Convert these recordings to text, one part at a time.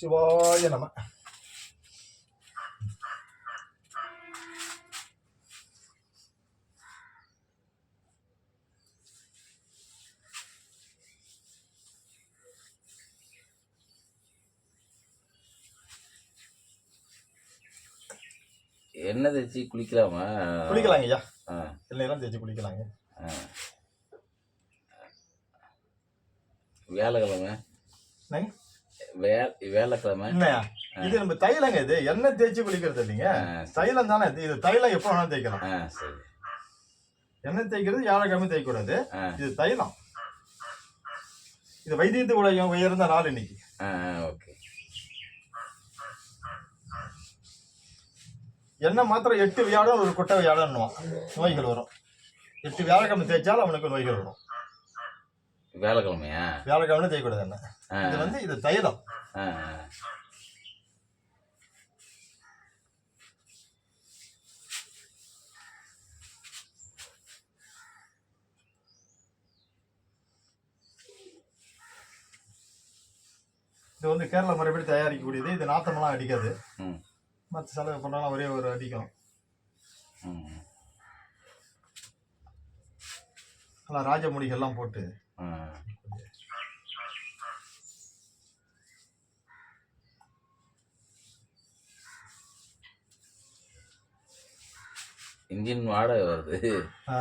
சிவாய நம. எண்ணெய் தேய்ச்சி குளிக்கலாமா? குளிக்கலாங்க ஐயா. எண்ணெயெல்லாம் தேய்ச்சி குளிக்கலாங்க. வியாழக்கிழமை? வேலைக்கிழமை. இது நம்ம தைலங்க இது. எண்ணெய் தேய்ச்சி குளிக்கிறது இல்லைங்க. தைலம் தானே. இது தைலம் எப்போ வேணாலும் தேய்க்கலாம். எண்ணெய் தேய்க்கிறது வியாழக்கிழமை தேய்க்கக்கூடாது. ஆ. இது தைலம். இது வைத்தியத்து உலகம் உயர்ந்த நாள் இன்னைக்கு. ஓகே. எண்ணெய் மாத்திரம் எட்டு வியாழம் ஒரு குட்டை வியாழன்னுவான். நோய்கள் வரும். எட்டு வியாழக்கிழமை தேய்ச்சாலும் அவனுக்கு நோய்கள் வரும். வியாழக்கிழமையா வியாழக்கிழமை தேய்க்கூடாது எண்ணெய் ஆ. இது வந்து இது தைலம். இது வந்து கேரளா முறைப்படி தயாரிக்கக்கூடியது. இது நாத்தமெல்லாம் அடிக்காது. மற்ற செலவு பண்ணாலும் ஒரே ஒரு அடிக்கும். நல்லா ராஜமுடிகள்லாம் போட்டு இன்ஜின் வாடகை வருது. ஆ,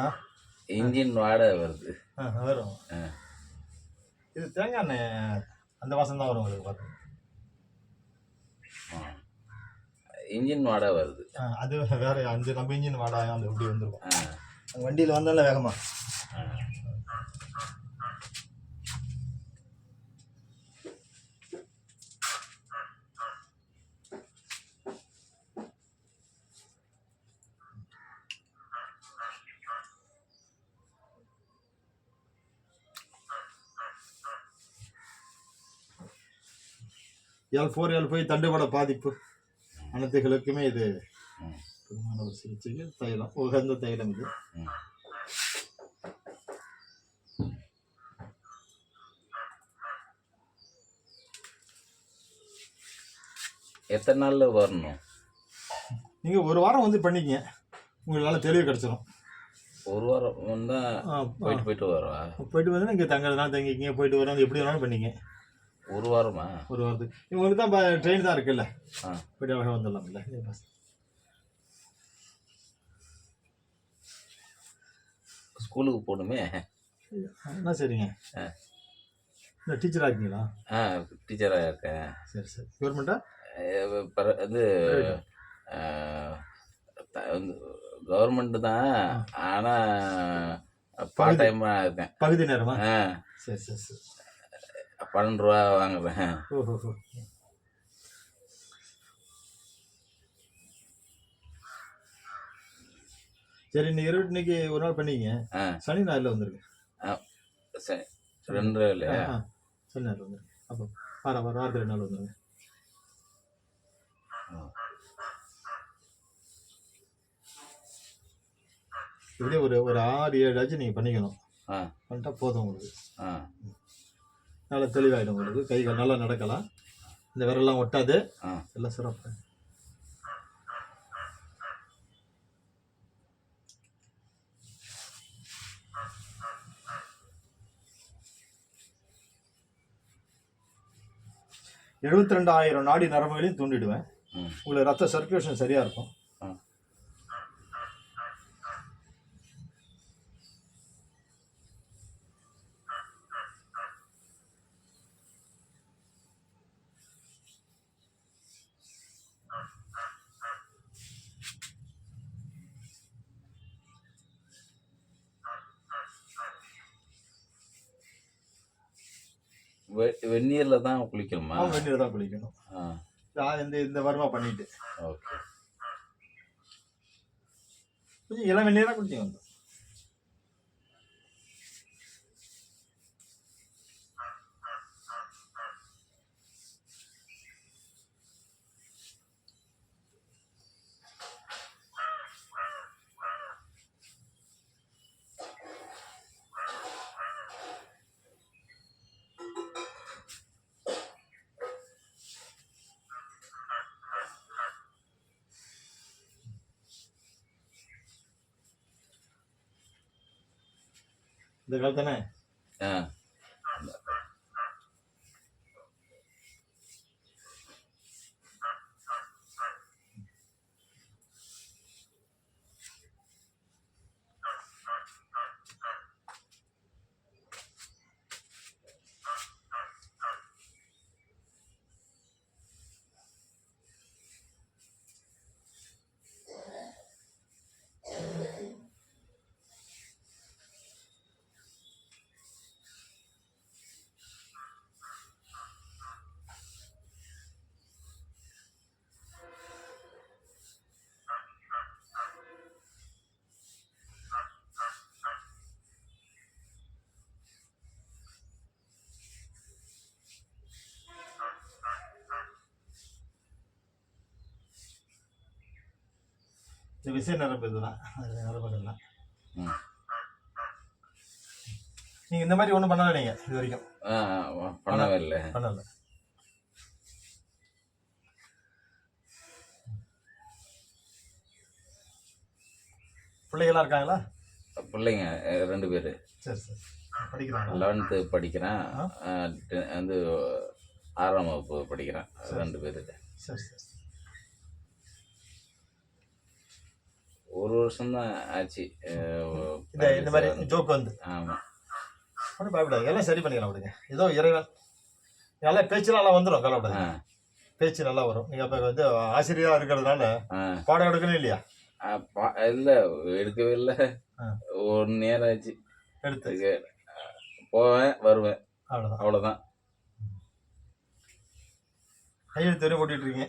இன்ஜின் வாடகை வருது. ஆ, வரும். இது தேங்காய் எண்ணெய் அந்த வாசம் தான் வரும் உங்களுக்கு பார்த்து. ஆ. இன்ஜின் வாடகை வருது. அது வேற அந்த நம்ம இன்ஜின் வாடா அந்த இப்படி வந்துருக்கும்? வண்டியில் வந்தால வேகமா ஆ. எல் ஃபோர் எல் போய் தண்டுவட பாதிப்பு. அனைத்துகளுக்குமே இது ஒரு சிகிச்சைக்கு தைலம் உகந்த தைலம் இது. எத்தனை நாள்ல வரணும்? நீங்கள் ஒரு வாரம் வந்து பண்ணிக்கங்க. உங்களுக்கு நல்லா தெளிவு கிடச்சிரும். ஒரு வாரம் வந்தா போயிட்டு போயிட்டு வரவா? போயிட்டு வந்து இங்கே தங்குறதுனால தங்கிக்கிங்க போயிட்டு வரோம் எப்படி வேணாலும் பண்ணிங்க ஒரு வாரமா? ஒரு வாரத்துக்கு. இவங்களுக்கு தான் ட்ரெயின் தான் இருக்குல்ல. ஆ. போயிட்டு அழகாக வந்துடலாம்ல பஸ். ஸ்கூலுக்கு போகணுமே? என்ன சரிங்க. இந்த டீச்சராக இருக்கீங்களா? ஆ டீச்சராக இருக்கேன். சரி சரி. கவர்மெண்ட்டா பிற- இது கவர்மெண்ட் தான். ஆனால் பார்ட் டைமாக இருக்கேன். பகுதி நேரமா? ஆ. சரி சரி சரி. பன்னெண்டு ரூபா ஹோ சரி இன்னைக்கு இருபது இன்னைக்கு ஒரு நாள் பண்ணிக்கங்க. ஆ. சனி ஞாயிறில் வந்துருங்க சரி. ரெண்டு இல்லையா. சனி ஞாயிறு வந்துருங்க அப்போ வாரம் வாரம் வாரத்தில் ரெண்டு நாள் வந்துருங்க. இப்படியே ஒரு ஒரு ஆறு ஏழு ஆச்சு நீங்கள் பண்ணிக்கணும். ஆ. பண்ணிட்டா போதும் உங்களுக்கு. ஆ. நல்லா தெளிவாயிடும் உங்களுக்கு. கை கால் நல்லா நடக்கலாம். இந்த விரல்லாம் ஒட்டாது. எல்லாம் சிறப்பு. எழுபத்தி ரெண்டாயிரம் நாடி நரம்புகளையும் தூண்டிடுவேன். உங்களுக்கு ரத்த சர்க்குலேஷன் சரியா இருக்கும் ஆ வெ- வெந்நீர்ல தான் குளிக்கணுமா? வெந்நீர் தான் குளிக்கணும். இந்த இந்த வருமா பண்ணிட்டு. ஓகே. கொஞ்சம் இளம் வெந்நீராக குடிச்சிங்க வந்து இந்த காலத்தானே ஆ. இந்த விசை நரம்பு இதுதான். அது நரம்புகள்லாம் ம். நீங்கள் இந்த மாதிரி ஒன்றும் பண்ணல நீங்கள் இது வரைக்கும்? பண்ணவே இல்லை. பண்ணல. பிள்ளைகளாம் இருக்காங்களா? பிள்ளைங்க ரெண்டு பேர். சரி சரி. படிக்கிறாங்களா லெவன்த்து படிக்கிறேன். வந்து ஆறாம் வகுப்பு படிக்கிறேன். ரெண்டு பேர் சரி சரி. ஒரு வருஷம்தான் ஆச்சு அஹ், இந்த இந்த மாதிரி ஜோக் வந்து ஆமாம் ஒன்றும் பயப்படாது எல்லாம் சரி பண்ணிக்கலாம் விடுங்க ஏதோ இறைவன் நல்லா பேச்சு நல்லா வந்துடும் கவலைப்படாது பேச்சு நல்லா வரும் நீங்கள் அப்போ வந்து ஆசிரியராக இருக்கிறதுனால பாடம் எடுக்கணும் இல்லையா இல்ல எடுக்கவே இல்லை. ஒரு நேரம் ஆச்சு எடுத்து போவேன் வருவேன் அவ்வளோதான் அவ்வளோதான் கையெழுத்து வரையும் போட்டுட்டு இருக்கீங்க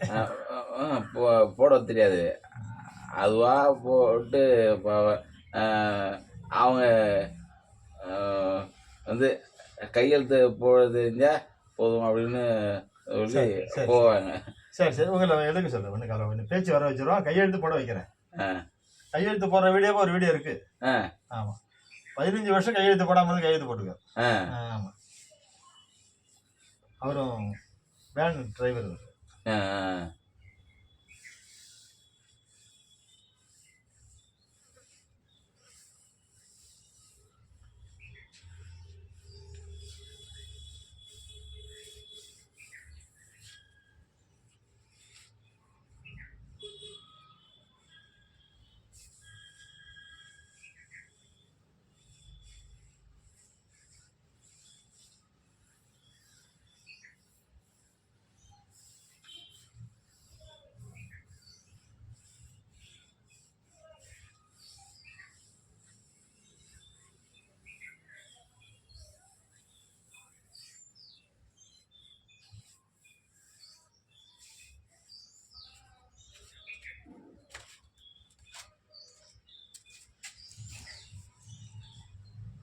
போட தெரியாது அதுவா போட்டு அவங்க வந்து கையெழுத்து போட தெரிஞ்சா போதும் அப்படின்னு சொல்லி. போவாங்க. சரி சரி உங்களை எடுக்க சொல்ல ஒன்று கவலை ஒன்று பேச்சு வர வச்சிருவோம். கையெழுத்து போட வைக்கிறேன். ஆ. கையெழுத்து போடுற வீடியோவும் ஒரு வீடியோ இருக்கு. ஆ. ஆமாம் பதினஞ்சு வருஷம் கையெழுத்து போடாமல் கையெழுத்து போட்டுருக்காரு ஆ. ஆமாம் அவரும் வேன் டிரைவர் ஆ, ஆ.